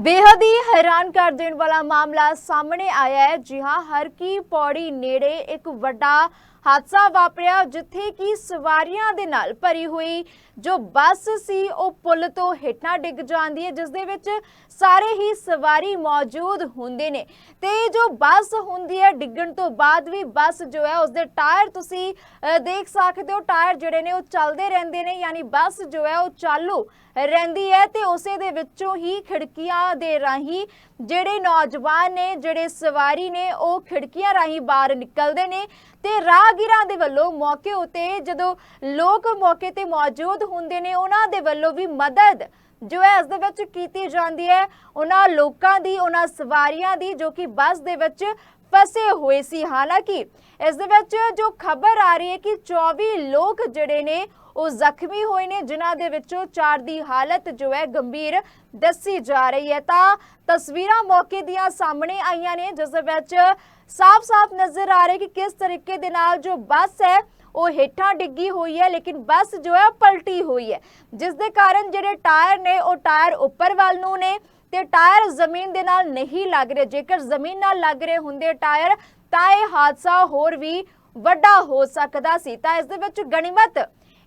ਬੇਹੱਦ ਹੀ ਹੈਰਾਨ ਕਰ ਦੇਣ ਵਾਲਾ ਮਾਮਲਾ ਸਾਹਮਣੇ ਆਇਆ ਹੈ। ਜੀ ਹਾਂ, ਹਰ ਕੀ ਪੌੜੀ ਨੇੜੇ ਇੱਕ ਵੱਡਾ ਹਾਦਸਾ ਵਾਪਰਿਆ ਜਿੱਥੇ ਕਿ ਸਵਾਰੀਆਂ ਦੇ ਨਾਲ ਭਰੀ ਹੋਈ ਜੋ ਬੱਸ ਸੀ, ਉਹ ਪੁਲ ਤੋਂ ਹੇਠਾਂ ਡਿੱਗ ਜਾਂਦੀ ਹੈ, ਜਿਸ ਦੇ ਵਿੱਚ ਸਾਰੇ ਹੀ ਸਵਾਰੀ ਮੌਜੂਦ ਹੁੰਦੇ ਨੇ। ਤੇ ਜੋ ਬੱਸ ਹੁੰਦੀ ਹੈ, ਡਿੱਗਣ ਤੋਂ ਬਾਅਦ ਵੀ ਬੱਸ ਜੋ ਹੈ, ਉਸਦੇ ਟਾਇਰ ਤੁਸੀਂ ਦੇਖ ਸਕਦੇ ਹੋ, ਟਾਇਰ ਜਿਹੜੇ ਨੇ, ਉਹ ਚੱਲਦੇ ਰਹਿੰਦੇ ਨੇ, ਯਾਨੀ ਬੱਸ ਜੋ ਹੈ, ਉਹ ਚਾਲੂ ਰਹਿੰਦੀ ਹੈ ਤੇ ਉਸੇ ਦੇ ਵਿੱਚੋਂ ਹੀ ਖਿੜਕੀਆਂ ਦੇ ਰਾਹੀਂ ਜਿਹੜੇ ਨੌਜਵਾਨ ਨੇ, ਜਿਹੜੇ ਸਵਾਰੀ ਨੇ, ਉਹ ਖਿੜਕੀਆਂ ਰਾਹੀਂ ਬਾਹਰ ਨਿਕਲਦੇ ਨੇ। ਤੇ ਰਾਹਗੀਰਾਂ ਦੇ ਵੱਲੋਂ ਮੌਕੇ ਉਤੇ ਜਦੋਂ ਲੋਕ ਮੌਕੇ ਤੇ ਮੌਜੂਦ ਹੁੰਦੇ ਨੇ, ਉਹਨਾਂ ਦੇ ਵੱਲੋਂ ਵੀ ਮਦਦ ਜੋ ਹੈ ਇਸ ਦੇ ਵਿੱਚ ਕੀਤੀ ਜਾਂਦੀ ਹੈ। ਉਹਨਾਂ ਲੋਕਾਂ ਦੀ, ਉਹਨਾਂ ਸਵਾਰੀਆਂ ਦੀ ਜੋ ਕਿ ਬੱਸ ਦੇ ਵਿੱਚ ਫਸੇ ਹੋਏ ਸੀ। ਹਾਲਾਂਕਿ ਇਸ ਦੇ ਵਿੱਚ ਜੋ ਖਬਰ ਆ ਰਹੀ ਹੈ ਕਿ 24 ਲੋਕ ਜਿਹੜੇ ਨੇ ਉਹ ਜ਼ਖਮੀ ਹੋਏ ਨੇ, ਜਿਨ੍ਹਾਂ ਦੇ ਵਿੱਚੋਂ ਚਾਰ ਦੀ ਹਾਲਤ ਜੋ ਹੈ ਗੰਭੀਰ ਦੱਸੀ ਜਾ ਰਹੀ ਹੈ। ਤਾਂ ਤਸਵੀਰਾਂ ਮੌਕੇ ਦੀਆਂ ਸਾਹਮਣੇ ਆਈਆਂ ਨੇ, ਜਿਸ ਦੇ ਵਿੱਚ ਸਾਫ਼-ਸਾਫ਼ ਨਜ਼ਰ ਆ ਰਿਹਾ ਕਿ ਕਿਸ ਤਰੀਕੇ ਦੇ ਨਾਲ ਜੋ ਬੱਸ ਹੈ, ਉਹ ਹੇਠਾਂ ਡਿੱਗੀ ਹੋਈ ਹੈ, ਲੇਕਿਨ ਬੱਸ ਜੋ ਹੈ ਪਲਟੀ ਹੋਈ ਹੈ। ਜਿਸ ਦੇ ਕਾਰਨ ਜਿਹੜੇ ਟਾਇਰ ਨੇ, ਉਹ ਟਾਇਰ ਉੱਪਰ ਵੱਲ ਨੂੰ ਨੇ ਤੇ ਟਾਇਰ ਜ਼ਮੀਨ ਦੇ ਨਾਲ ਨਹੀਂ ਲੱਗ ਰਹੇ। ਜੇਕਰ ਜ਼ਮੀਨ ਨਾਲ ਲੱਗ ਰਹੇ ਹੁੰਦੇ ਟਾਇਰ, ਤਾਂ ਇਹ ਹਾਦਸਾ ਹੋਰ ਵੀ ਵੱਡਾ ਹੋ ਸਕਦਾ ਸੀ। ਤਾਂ ਇਸ ਦੇ ਵਿੱਚ ਗਣਿਮਤ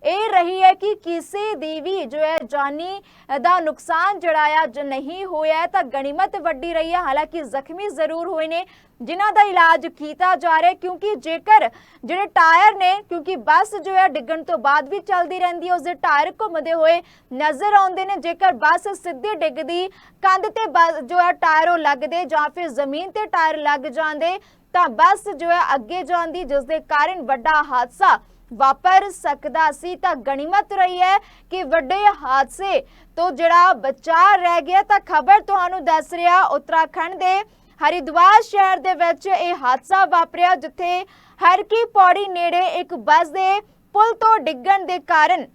ਇਹ ਰਹੀ ਹੈ ਕਿ ਕਿਸੇ ਦੀ ਵੀ ਜੋ ਹੈ ਜਾਨੀ ਦਾ ਨੁਕਸਾਨ ਜੜਾਇਆ ਜ ਨਹੀਂ ਹੋਇਆ ਤਾਂ ਗਣਿਮਤ ਵੱਡੀ ਰਹੀ ਹੈ। ਹਾਲਾਂਕਿ ਜ਼ਖਮੀ ਜ਼ਰੂਰ ਹੋਏ ਨੇ, ਜਿਨ੍ਹਾਂ ਦਾ ਇਲਾਜ ਕੀਤਾ ਜਾ ਰਿਹਾ ਕਿਉਂਕਿ ਜੇਕਰ ਜਿਹੜੇ ਟਾਇਰ ਨੇ, ਕਿਉਂਕਿ ਬੱਸ ਜੋ ਹੈ ਡਿੱਗਣ ਤੋਂ ਬਾਅਦ ਵੀ ਚੱਲਦੀ ਰਹਿੰਦੀ ਹੈ ਉਸਦੇ ਟਾਇਰ ਘੁੰਮਦੇ ਹੋਏ ਨਜ਼ਰ ਆਉਂਦੇ ਨੇ, ਜੇਕਰ ਬੱਸ ਸਿੱਧੀ ਡਿੱਗਦੀ, ਕੰਧ ਤੇ ਜੋ ਹੈ ਟਾਇਰ ਉਹ ਲੱਗਦੇ ਜਾਂ ਫਿਰ ਜ਼ਮੀਨ ਤੇ ਟਾਇਰ ਲੱਗ ਜਾਂਦੇ, ਤਾਂ ਬੱਸ ਜੋ ਹੈ ਅੱਗੇ ਜਾਂਦੀ, ਜਿਸ ਦੇ ਕਾਰਨ ਵੱਡਾ ਹਾਦਸਾ ਵਾਪਰ ਸਕਦਾ ਸੀ, ਤਾਂ ਗਣਿਮਤ ਰਹੀ ਹੈ ਕਿ ਵੱਡੇ ਹਾਦਸੇ ਤੋਂ ਜਿਹੜਾ ਬਚਾ ਰਹਿ ਗਿਆ, ਤਾਂ ਖਬਰ ਤੁਹਾਨੂੰ ਦੱਸ ਰਿਹਾ, ਉੱਤਰਾਖੰਡ ਦੇ ਹਰਿਦੁਆਰ ਸ਼ਹਿਰ ਦੇ ਵਿੱਚ ਇਹ ਹਾਦਸਾ ਵਾਪਰਿਆ, ਜਿੱਥੇ ਹਰਕੀ ਪੌੜੀ ਨੇੜੇ ਇੱਕ ਬੱਸ ਦੇ ਪੁਲ ਤੋਂ ਡਿੱਗਣ ਦੇ ਕਾਰਨ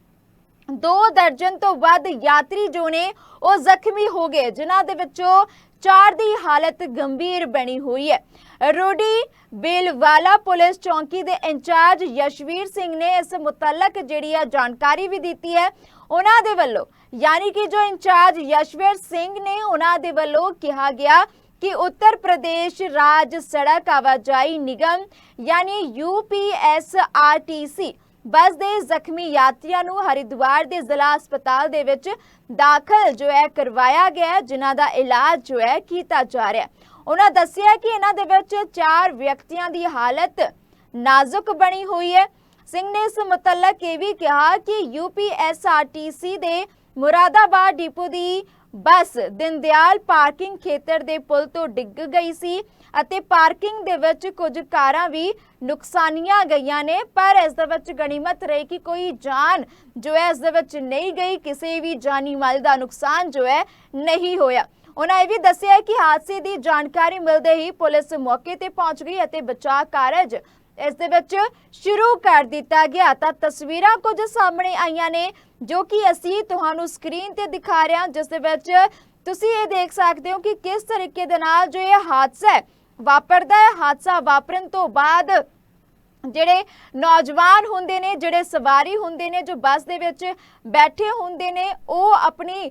ਦੋ ਦਰਜਨ ਤੋਂ ਵੱਧ ਯਾਤਰੀ ਜੋ ਨੇ, ਉਹ ਜ਼ਖਮੀ ਹੋ ਗਏ, ਜਿਨ੍ਹਾਂ ਦੇ ਵਿੱਚੋਂ ਚਾਰ ਦੀ ਹਾਲਤ ਗੰਭੀਰ ਬਣੀ ਹੋਈ ਹੈ। ਰੋਡੀ ਬੇਲਵਾਲਾ ਪੁਲਿਸ ਚੌਂਕੀ ਦੇ ਇੰਚਾਰਜ ਯਸ਼ਵੀਰ ਸਿੰਘ ਨੇ ਇਸ ਮੁਤਲਕ ਜਿਹੜੀ ਆ ਜਾਣਕਾਰੀ ਵੀ ਦਿੱਤੀ ਹੈ, ਉਹਨਾਂ ਦੇ ਵੱਲੋਂ। ਯਾਨੀ ਕਿ ਜੋ ਇੰਚਾਰਜ ਯਸ਼ਵੀਰ ਸਿੰਘ ਨੇ, ਉਹਨਾਂ ਦੇ ਵੱਲੋਂ ਕਿਹਾ ਗਿਆ ਕਿ ਉੱਤਰ ਪ੍ਰਦੇਸ਼ ਰਾਜ ਸੜਕ ਆਵਾਜਾਈ ਨਿਗਮ, ਯਾਨੀ ਯੂਪੀਐਸਆਰਟੀਸੀ ਬੱਸ ਦੇ ਜ਼ਖਮੀ ਯਾਤਰੀਆਂ ਨੂੰ ਹਰਿਦੁਆਰ ਦੇ ਜ਼ਿਲ੍ਹਾ ਹਸਪਤਾਲ ਦੇ ਵਿੱਚ ਦਾਖਲ ਜੋ ਹੈ ਕਰਵਾਇਆ ਗਿਆ ਜਿਨ੍ਹਾਂ ਦਾ ਇਲਾਜ ਜੋ ਹੈ ਕੀਤਾ ਜਾ ਰਿਹਾ ਉਹਨਾਂ ਦੱਸਿਆ ਕਿ ਇਹਨਾਂ ਦੇ ਵਿੱਚ ਚਾਰ ਵਿਅਕਤੀਆਂ ਦੀ ਹਾਲਤ ਨਾਜ਼ੁਕ ਬਣੀ ਹੋਈ ਹੈ। ਸਿੰਘ ਨੇ ਇਸ ਮੁਤਲਕ ਇਹ ਵੀ ਕਿਹਾ ਕਿ ਯੂਪੀਐਸਆਰਟੀਸੀ ਦੇ ਮੁਰਾਦਾਬਾਦ ਡਿਪੂ ਦੀ ਬੱਸ ਦਿੰਦਿਆਲ ਪਾਰਕਿੰਗ ਖੇਤਰ ਦੇ ਪੁਲ ਤੋਂ ਡਿੱਗ ਗਈ ਸੀ ਅਤੇ ਪਾਰਕਿੰਗ ਦੇ ਵਿੱਚ ਕੁਝ ਕਾਰਾਂ ਵੀ ਨੁਕਸਾਨੀਆਂ ਗਈਆਂ ਨੇ, ਪਰ ਇਸ ਦੇ ਵਿੱਚ ਗਣੀਮਤ ਰਹੀ ਕਿ ਕੋਈ ਜਾਨ ਜੋ ਹੈ ਇਸ ਦੇ ਵਿੱਚ ਨਹੀਂ ਗਈ, ਕਿਸੇ ਵੀ ਜਾਨੀ ਮਾਲ ਦਾ ਨੁਕਸਾਨ ਜੋ ਹੈ ਨਹੀਂ ਹੋਇਆ। ਉਹਨਾਂ ਇਹ ਵੀ ਦੱਸਿਆ ਕਿ ਹਾਦਸੇ ਦੀ ਜਾਣਕਾਰੀ ਮਿਲਦੇ ਹੀ ਪੁਲਿਸ ਮੌਕੇ ਤੇ ਪਹੁੰਚ ਗਈ ਅਤੇ ਬਚਾਅ ਕਾਰਜ ਇਸ ਦੇ ਵਿੱਚ ਸ਼ੁਰੂ ਕਰ ਦਿੱਤਾ ਗਿਆ। ਤਾਂ ਤਸਵੀਰਾਂ ਕੁਝ ਸਾਹਮਣੇ ਆਈਆਂ ਨੇ, ਜੋ ਕਿ ਅਸੀਂ ਤੁਹਾਨੂੰ ਸਕਰੀਨ ਤੇ ਦਿਖਾ ਰਹੇ ਹਾਂ, ਜਿਸ ਦੇ ਵਿੱਚ ਤੁਸੀਂ ਇਹ ਦੇਖ ਸਕਦੇ ਹੋ ਕਿ ਕਿਸ ਤਰੀਕੇ ਦੇ ਨਾਲ ਜੋ ਇਹ ਹਾਦਸਾ ਹੈ ਵਾਪਰਦਾ ਹੈ। ਹਾਦਸਾ ਵਾਪਰਨ ਤੋਂ ਬਾਅਦ ਜਿਹੜੇ ਨੌਜਵਾਨ ਹੁੰਦੇ ਨੇ, ਜਿਹੜੇ ਸਵਾਰੀ ਹੁੰਦੇ ਨੇ, ਜੋ ਬੱਸ ਦੇ ਵਿੱਚ ਬੈਠੇ ਹੁੰਦੇ ਨੇ, ਉਹ ਆਪਣੀ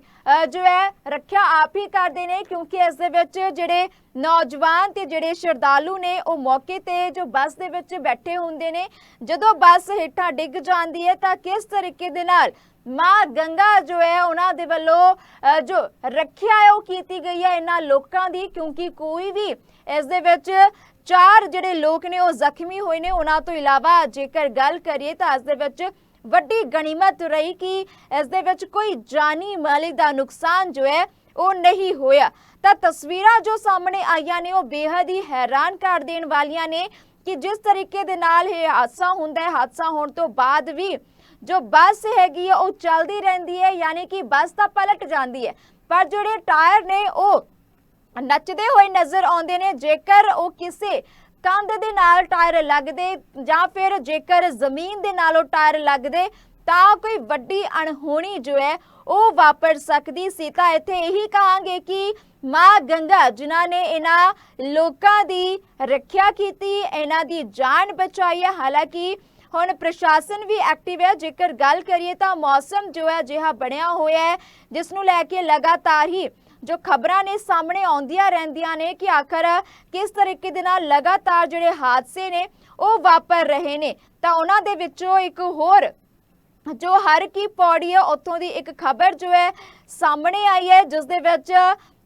ਜੋ ਹੈ, ਰੱਖਿਆ ਆਪ ਹੀ ਕਰਦੇ ਨੇ ਕਿਉਂਕਿ ਇਸ ਦੇ ਵਿੱਚ ਜਿਹੜੇ ਨੌਜਵਾਨ ਤੇ ਜਿਹੜੇ ਸ਼ਰਧਾਲੂ ਨੇ, ਉਹ ਮੌਕੇ ਤੇ ਜੋ ਬੱਸ ਦੇ ਵਿੱਚ ਬੈਠੇ ਹੁੰਦੇ ਨੇ। ਜਦੋਂ ਬੱਸ ਹੇਠਾਂ ਡਿੱਗ ਜਾਂਦੀ ਹੈ ਤਾਂ ਕਿਸ ਤਰੀਕੇ ਦੇ ਨਾਲ ਮਾਂ ਗੰਗਾ ਜੋ ਹੈ, ਉਹਨਾਂ ਦੇ ਵੱਲੋਂ ਜੋ ਰੱਖਿਆ ਹੈ, ਉਹ ਕੀਤੀ ਗਈ ਹੈ ਇਹਨਾਂ ਲੋਕਾਂ ਦੀ, ਕਿਉਂਕਿ ਕੋਈ ਵੀ ਇਸ ਦੇ ਵਿੱਚ ਚਾਰ ਜਿਹੜੇ ਲੋਕ ਨੇ, ਉਹ ਜ਼ਖਮੀ ਹੋਏ ਨੇ। ਉਹਨਾਂ ਤੋਂ ਇਲਾਵਾ ਜੇਕਰ ਗੱਲ ਕਰੀਏ ਤਾਂ ਇਸ ਦੇ ਵਿੱਚ ਵੱਡੀ ਗਣੀਮਤ ਰਹੀ ਕਿ ਇਸ ਦੇ ਵਿੱਚ ਕੋਈ ਜਾਨੀ ਮਾਲੀ ਦਾ ਨੁਕਸਾਨ ਜੋ ਹੈ, ਉਹ ਨਹੀਂ ਹੋਇਆ। ਤਾਂ ਤਸਵੀਰਾਂ ਜੋ ਸਾਹਮਣੇ ਆਈਆਂ ਨੇ, ਉਹ ਬੇहद ਹੀ ਹੈਰਾਨ ਕਰ ਦੇਣ ਵਾਲੀਆਂ ਨੇ ਕਿ ਜਿਸ ਤਰੀਕੇ ਦੇ ਨਾਲ ਇਹ ਹਾਦਸਾ ਹੁੰਦਾ ਹੈ, ਹਾਦਸਾ ਹੋਣ ਤੋਂ ਬਾਅਦ ਵੀ ਜੋ ਬੱਸ ਹੈਗੀ ਹੈ ਉਹ ਚੱਲਦੀ ਰਹਿੰਦੀ ਹੈ, ਯਾਨੀ ਕਿ ਬੱਸ ਤਾਂ ਪਲਟ ਜਾਂਦੀ ਹੈ। ਪਰ ਜਿਹੜੇ ਟਾਇਰ ਨੇ, ਉਹ ਨੱਚਦੇ ਹੋਏ ਨਜ਼ਰ ਆਉਂਦੇ ਨੇ, ਜੇਕਰ ਉਹ ਕਿਸੇ ਕੰਧ ਦੇ ਨਾਲ ਟਾਇਰ ਲੱਗਦੇ ਜਾਂ ਫਿਰ ਜੇਕਰ ਜ਼ਮੀਨ ਦੇ ਨਾਲ ਉਹ ਟਾਇਰ ਲੱਗਦੇ, ਤਾਂ ਕੋਈ ਵੱਡੀ ਅਣਹੋਣੀ ਜੋ ਹੈ, ਉਹ ਵਾਪਰ ਸਕਦੀ ਸੀ। ਤਾਂ ਇੱਥੇ ਇਹੀ ਕਹਾਂਗੇ ਕਿ ਮਾਂ ਗੰਗਾ, ਜਿਨ੍ਹਾਂ ਨੇ ਇਹਨਾਂ ਲੋਕਾਂ ਦੀ ਰੱਖਿਆ ਕੀਤੀ, ਇਹਨਾਂ ਦੀ ਜਾਨ ਬਚਾਈ ਹੈ, ਹਾਲਾਂਕਿ ਹੁਣ ਪ੍ਰਸ਼ਾਸਨ ਵੀ ਐਕਟਿਵ ਹੈ ਜੇਕਰ ਗੱਲ ਕਰੀਏ ਤਾਂ ਮੌਸਮ ਜੋ ਹੈ ਜਿਹਾ ਬਣਿਆ ਹੋਇਆ ਹੈ, ਜਿਸ ਨੂੰ ਲੈ ਕੇ ਲਗਾਤਾਰ ਹੀ ਜੋ ਖਬਰਾਂ ਨੇ ਸਾਹਮਣੇ ਆਉਂਦੀਆਂ ਰਹਿੰਦੀਆਂ ਨੇ ਕਿ ਆਖਰ ਕਿਸ ਤਰੀਕੇ ਦੇ ਨਾਲ ਲਗਾਤਾਰ ਜਿਹੜੇ ਹਾਦਸੇ ਨੇ ਉਹ ਵਾਪਰ ਰਹੇ ਨੇ। ਤਾਂ ਉਹਨਾਂ ਦੇ ਵਿੱਚੋਂ ਇੱਕ ਹੋਰ ਜੋ ਹਰ ਕੀ ਪੌੜੀ ਹੈ ਉੱਥੋਂ ਦੀ ਇੱਕ ਖਬਰ ਜੋ ਹੈ ਸਾਹਮਣੇ ਆਈ ਹੈ, ਜਿਸ ਦੇ ਵਿੱਚ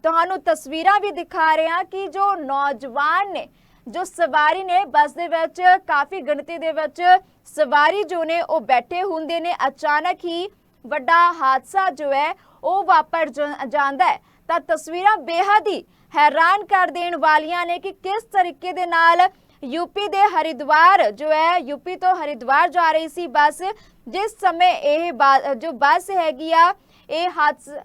ਤੁਹਾਨੂੰ ਤਸਵੀਰਾਂ ਵੀ ਦਿਖਾ ਰਹੇ ਹਾਂ ਕਿ ਜੋ ਨੌਜਵਾਨ ਨੇ ਜੋ ਸਵਾਰੀ ਨੇ ਬੱਸ ਦੇ ਵਿੱਚ ਕਾਫੀ ਗਿਣਤੀ ਦੇ ਵਿੱਚ ਸਵਾਰੀ ਜੋ ਨੇ ਉਹ ਬੈਠੇ ਹੁੰਦੇ ਨੇ। ਅਚਾਨਕ ਹੀ ਵੱਡਾ ਹਾਦਸਾ ਜੋ ਹੈ, ਉਹ ਵਾਪਰ ਜਾਂਦਾ ਹੈ। ਤਾਂ ਤਸਵੀਰਾਂ ਬੇਹੱਦ ਹੀ ਹੈਰਾਨ ਕਰ ਦੇਣ ਵਾਲੀਆਂ ਨੇ ਕਿ ਕਿਸ ਤਰੀਕੇ ਦੇ ਨਾਲ ਯੂਪੀ ਦੇ ਹਰਿਦੁਆਰ ਜੋ ਹੈ ਯੂਪੀ ਤੋਂ ਹਰਿਦੁਆਰ ਜਾ ਰਹੀ ਸੀ ਬੱਸ। ਜਿਸ ਸਮੇਂ ਇਹ ਬਾ- ਜੋ ਬੱਸ ਹੈਗੀ ਆ, ਇਹ ਹਾਦਸਾ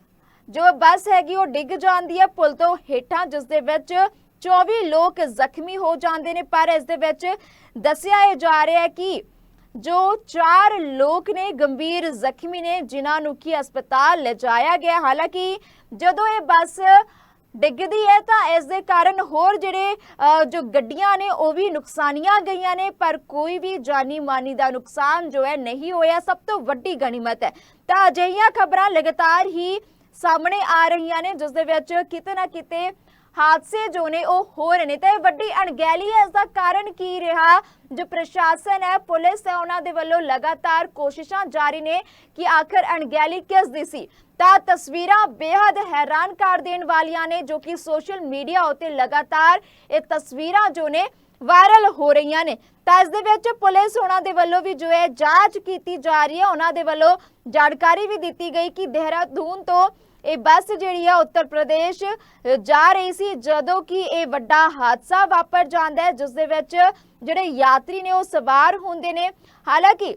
ਜੋ ਬੱਸ ਹੈਗੀ ਉਹ ਡਿੱਗ ਜਾਂਦੀ ਹੈ। ਪੁਲ ਤੋਂ ਹੇਠਾਂ ਜਿਸ ਦੇ ਵਿੱਚ 24 ਲੋਕ ਜ਼ਖਮੀ ਹੋ ਜਾਂਦੇ ਨੇ ਪਰ ਇਸ ਦੇ ਵਿੱਚ ਦੱਸਿਆ ਇਹ ਜਾ ਰਿਹਾ ਹੈ ਕਿ ਜੋ ਚਾਰ ਲੋਕ ਨੇ ਗੰਭੀਰ ਜ਼ਖਮੀ ਨੇ ਜਿਨ੍ਹਾਂ ਨੂੰ ਕੀ ਹਸਪਤਾਲ ਲਿਜਾਇਆ ਗਿਆ ਹਾਲਾਂਕਿ ਜਦੋਂ ਇਹ ਬੱਸ ਡਿੱਗਦੀ ਹੈ ਤਾਂ ਇਸ ਦੇ ਕਾਰਨ ਹੋਰ ਜਿਹੜੇ ਜੋ ਗੱਡੀਆਂ ਨੇ ਉਹ ਵੀ ਨੁਕਸਾਨੀਆਂ ਗਈਆਂ ਨੇ ਪਰ ਕੋਈ ਵੀ ਜਾਨੀ ਮਾਨੀ ਦਾ ਨੁਕਸਾਨ ਜੋ ਹੈ ਨਹੀਂ ਹੋਇਆ ਸਭ ਤੋਂ ਵੱਡੀ ਗਣੀਮਤ ਹੈ ਤਾਂ ਅਜਿਹੀਆਂ ਖਬਰਾਂ ਲਗਾਤਾਰ ਹੀ ਸਾਹਮਣੇ ਆ ਰਹੀਆਂ ਨੇ ਜਿਸ ਦੇ ਵਿੱਚ ਕਿਤੇ ਨਾ ਕਿਤੇ ਹਾਦਸੇ ਜੋ ਨੇ ਉਹ ਹੋ ਰਹੇ ਨੇ ਤਾਂ ਵੱਡੀ ਅਣਗਹਿਲੀ ਹੈ, ਇਸ ਦਾ ਕਾਰਨ ਕੀ ਰਿਹਾ? ਜੋ ਪ੍ਰਸ਼ਾਸਨ ਹੈ, ਪੁਲਿਸ ਹੈ, ਉਹਨਾਂ ਦੇ ਵੱਲੋਂ ਲਗਾਤਾਰ ਕੋਸ਼ਿਸ਼ਾਂ ਜਾਰੀ ਨੇ ਕਿ ਆਖਰ ਅਣਗਹਿਲੀ ਕਿਸ ਦੀ ਸੀ? ਤਾਂ ਤਸਵੀਰਾਂ ਬੇहद ਹੈਰਾਨ ਕਰ ਦੇਣ ਵਾਲੀਆਂ ਨੇ, ਜੋ ਕਿ ਸੋਸ਼ਲ ਮੀਡੀਆ ਉਤੇ ਲਗਾਤਾਰ ਇਹ ਤਸਵੀਰਾਂ ਜੋ ਨੇ ਵਾਇਰਲ ਹੋ ਰਹੀਆਂ ਨੇ। ਤਾਂ ਇਸ ਦੇ ਵਿੱਚ ਪੁਲਿਸ ਉਹਨਾਂ ਦੇ ਵੱਲੋਂ ਵੀ ਜੋ ਹੈ, ਜਾਂਚ ਕੀਤੀ ਜਾ ਰਹੀ ਹੈ। ਉਹਨਾਂ ਦੇ ਵੱਲੋਂ ਜਾਣਕਾਰੀ ਵੀ ਦਿੱਤੀ ਗਈ ਕਿ ਦੇਹਰਾਦੂਨ ਤੋਂ ਇਹ ਬੱਸ ਜਿਹੜੀ ਆ ਉੱਤਰ ਪ੍ਰਦੇਸ਼ ਜਾ ਰਹੀ ਸੀ ਜਦੋਂ ਕਿ ਇਹ ਵੱਡਾ ਹਾਦਸਾ ਵਾਪਰ ਜਾਂਦਾ ਹੈ, ਜਿਸ ਦੇ ਵਿੱਚ ਜਿਹੜੇ ਯਾਤਰੀ ਨੇ ਉਹ ਸਵਾਰ ਹੁੰਦੇ ਨੇ। ਹਾਲਾਂਕਿ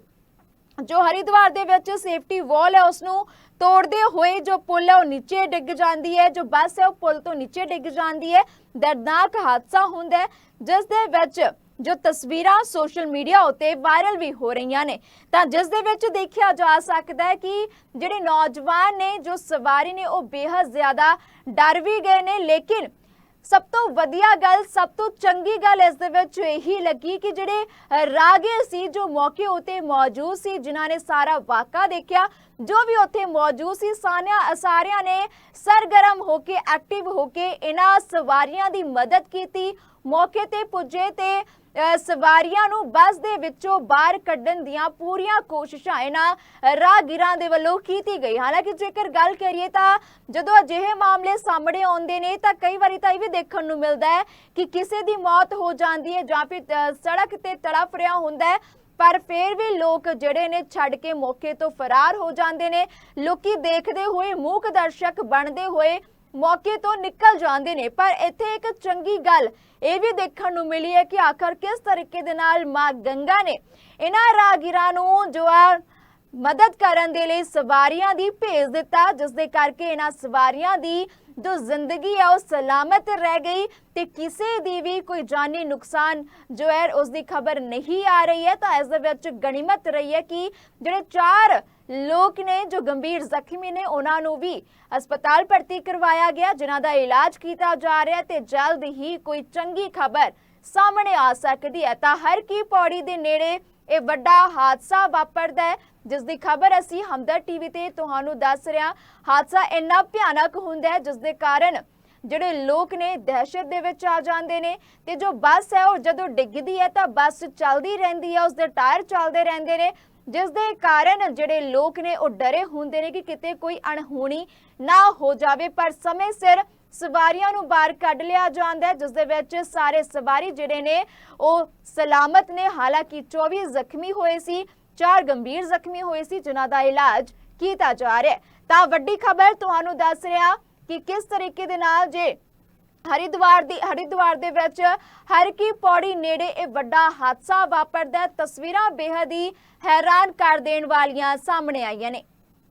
ਜੋ ਹਰਿਦੁਆਰ ਦੇ ਵਿੱਚ ਸੇਫਟੀ ਵਾਲ ਹੈ ਉਸ ਨੂੰ ਤੋੜਦੇ ਹੋਏ ਜੋ ਪੁਲ ਹੈ, ਉਹ ਨੀਚੇ ਡਿੱਗ ਜਾਂਦੀ ਹੈ। ਜੋ ਬੱਸ ਹੈ, ਉਹ ਪੁਲ ਤੋਂ ਨੀਚੇ ਡਿੱਗ ਜਾਂਦੀ ਹੈ। ਦਰਦਨਾਕ ਹਾਦਸਾ ਹੁੰਦਾ ਹੈ, ਜਿਸ ਦੇ ਵਿੱਚ ਜੋ ਤਸਵੀਰਾਂ ਸੋਸ਼ਲ ਮੀਡੀਆ ਉਤੇ ਵਾਇਰਲ ਵੀ ਹੋ ਰਹੀਆਂ ਨੇ। ਤਾਂ ਜਿਸ ਦੇ ਵਿੱਚ ਦੇਖਿਆ ਜਾ ਸਕਦਾ ਹੈ ਕਿ ਜਿਹੜੇ ਨੌਜਵਾਨ ਨੇ ਜੋ ਸਵਾਰੀ ਨੇ ਉਹ ਬੇਹੱਦ ਜ਼ਿਆਦਾ ਡਰ ਵੀ ਗਏ ਨੇ। ਲੇਕਿਨ ਸਭ ਤੋਂ ਵਧੀਆ ਗੱਲ ਸਭ ਤੋਂ ਚੰਗੀ ਗੱਲ ਇਸ ਦੇ ਵਿੱਚ ਇਹੀ ਲੱਗੀ ਕਿ ਜਿਹੜੇ ਅ, ਸੀ ਜੋ ਮੌਕੇ ਉਤੇ ਮੌਜੂਦ ਸੀ ਜਿਨ੍ਹਾਂ ਨੇ ਸਾਰਾ ਵਾਕਾ ਦੇਖਿਆ ਜੋ ਵੀ ਉੱਥੇ ਮੌਜੂਦ ਸੀ ਸਾਰਿਆਂ ਸਾਰਿਆਂ ਨੇ ਸਰਗਰਮ ਹੋ ਕੇ ਐਕਟਿਵ ਹੋ ਕੇ ਇਹਨਾਂ ਸਵਾਰੀਆਂ ਦੀ ਮਦਦ ਕੀਤੀ। ਮੌਕੇ ਤੇ ਪੁੱਜੇ ਤੇ ਸਵਾਰੀਆਂ ਨੂੰ ਬੱਸ ਦੇ ਵਿੱਚੋਂ ਬਾਹਰ ਕੱਢਣ ਦੀਆਂ ਪੂਰੀਆਂ ਕੋਸ਼ਿਸ਼ਾਂ ਇਹਨਾਂ ਰਾਹਗੀਰਾਂ ਦੇ ਵੱਲੋਂ ਕੀਤੀ ਗਈ। ਹਾਲਾਂਕਿ ਜੇਕਰ ਗੱਲ ਕਰੀਏ ਤਾਂ ਜਦੋਂ ਅਜਿਹੇ ਮਾਮਲੇ ਸਾਹਮਣੇ ਆਉਂਦੇ ਨੇ ਤਾਂ ਕਈ ਵਾਰੀ ਤਾਂ ਇਹ ਵੀ ਦੇਖਣ ਨੂੰ ਮਿਲਦਾ ਹੈ ਕਿ ਕਿਸੇ ਦੀ ਮੌਤ ਹੋ ਜਾਂਦੀ ਹੈ ਜਾਂ ਫਿਰ ਸੜਕ ਤੇ ਤੜਫ ਰਿਹਾ ਹੁੰਦਾ ਹੈ, ਪਰ ਫਿਰ ਵੀ ਲੋਕ ਜਿਹੜੇ ਨੇ ਛੱਡ ਕੇ ਮੌਕੇ ਤੋਂ ਫਰਾਰ ਹੋ ਜਾਂਦੇ ਨੇ। ਲੋਕੀ ਦੇਖਦੇ ਹੋਏ ਮੂਕ ਦਰਸ਼ਕ ਬਣਦੇ ਹੋਏ ਮੌਕੇ ਤੋਂ ਨਿਕਲ ਜਾਂਦੇ ਨੇ। ਪਰ ਇੱਥੇ ਇੱਕ ਚੰਗੀ ਗੱਲ ਇਹ ਵੀ ਦੇਖਣ ਨੂੰ ਮਿਲੀ ਹੈ ਕਿ ਆਖਰ ਕਿਸ ਤਰੀਕੇ ਦੇ ਨਾਲ ਮਾਂ ਗੰਗਾ ਨੇ ਇਹਨਾਂ ਰਾਹਗੀਰਾਂ ਨੂੰ ਜੋ ਆ ਮਦਦ ਕਰਨ ਦੇ ਲਈ ਸਵਾਰੀਆਂ ਦੀ ਭੇਜ ਦਿੱਤਾ, ਜਿਸ ਦੇ ਕਰਕੇ ਇਹਨਾਂ ਸਵਾਰੀਆਂ ਦੀ ਜੋ ਜ਼ਿੰਦਗੀ ਹੈ ਉਹ ਸਲਾਮਤ ਰਹਿ ਗਈ ਤੇ ਕਿਸੇ ਦੀ ਵੀ ਕੋਈ ਜਾਨੀ ਨੁਕਸਾਨ ਜੋ ਹੈ, ਉਸ ਦੀ ਖਬਰ ਨਹੀਂ ਆ ਰਹੀ ਹੈ। ਤਾਂ ਇਸ ਦੇ ਵਿੱਚ ਗਣੀਮਤ ਰਹੀ ਹੈ ਕਿ ਜਿਹੜੇ ਚਾਰ ਲੋਕ ਨੇ, ਜੋ ਗੰਭੀਰ ਜ਼ਖਮੀ ਨੇ, ਉਹਨਾਂ ਨੂੰ ਵੀ ਹਸਪਤਾਲ ਭਰਤੀ ਕਰਵਾਇਆ ਗਿਆ, ਜਿਨ੍ਹਾਂ ਦਾ ਇਲਾਜ ਕੀਤਾ ਜਾ ਰਿਹਾ ਤੇ ਜਲਦ ਹੀ ਕੋਈ ਚੰਗੀ ਖਬਰ ਸਾਹਮਣੇ ਆ ਸਕਦੀ ਹੈ। ਤਾਂ ਹਰ ਕੀ ਪੌੜੀ ਦੇ ਨੇੜੇ ਇਹ ਵੱਡਾ ਹਾਦਸਾ ਵਾਪਰਦਾ ਹੈ। ਜਿਸ ਦੀ ਖਬਰ ਅਸੀਂ ਹਮਦਰ ਟੀਵੀ ਤੇ ਤੁਹਾਨੂੰ ਦੱਸ ਰਿਹਾ ਹਾਦਸਾ ਇੰਨਾ ਭਿਆਨਕ ਹੁੰਦਾ ਹੈ ਜਿਸ ਦੇ ਕਾਰਨ ਜਿਹੜੇ ਲੋਕ ਨੇ ਦਹਿਸ਼ਤ ਦੇ ਵਿੱਚ ਆ ਜਾਂਦੇ ਨੇ ਤੇ ਜੋ ਬੱਸ ਹੈ, ਉਹ ਜਦੋਂ ਡਿੱਗਦੀ ਹੈ ਤਾਂ ਬੱਸ ਚੱਲਦੀ ਰਹਿੰਦੀ ਹੈ ਉਸ ਦੇ ਟਾਇਰ ਚੱਲਦੇ ਰਹਿੰਦੇ ਨੇ। ਜਿਸ ਦੇ ਕਾਰਨ ਜਿਹੜੇ ਲੋਕ ਨੇ, ਉਹ ਡਰੇ ਹੁੰਦੇ ਨੇ ਕਿ ਕਿਤੇ ਕੋਈ ਅਣਹੋਣੀ ਨਾ ਹੋ ਜਾਵੇ। ਪਰ ਸਮੇਂ ਸਿਰ ਸਵਾਰੀਆਂ ਨੂੰ ਬਾਹਰ ਕੱਢ ਲਿਆ ਜਾਂਦਾ ਹੈ ਜਿਸ ਦੇ ਵਿੱਚ ਸਾਰੇ ਸਵਾਰੀ ਜਿਹੜੇ ਨੇ, ਉਹ ਸਲਾਮਤ ਨੇ। ਹਾਲਾਂਕਿ 24 ਜ਼ਖਮੀ ਹੋਏ ਸੀ, ਚਾਰ ਗੰਭੀਰ ਜ਼ਖਮੀ ਹੋਏ ਸੀ, ਜਿਨ੍ਹਾਂ ਦਾ ਇਲਾਜ ਕੀਤਾ ਜਾ ਰਿਹਾ ਤਾਂ ਵੱਡੀ ਖਬਰ ਤੁਹਾਨੂੰ ਦੱਸ ਰਿਹਾ ਕਿ ਕਿਸ ਤਰੀਕੇ ਦੇ ਨਾਲ ਜੇ ਹਰਿਦਵਾਰ ਦੀ ਹਰਿਦੁਆਰ ਦੇ ਵਿੱਚ ਹਰ ਕੀ ਪੌੜੀ ਨੇੜੇ ਇਹ ਵੱਡਾ ਹਾਦਸਾ ਵਾਪਰਦਾ ਤਸਵੀਰਾਂ ਬੇਹੱਦ ਹੀ ਹੈਰਾਨ ਕਰ ਦੇਣ ਵਾਲੀਆਂ ਸਾਹਮਣੇ ਆਈਆਂ ਨੇ।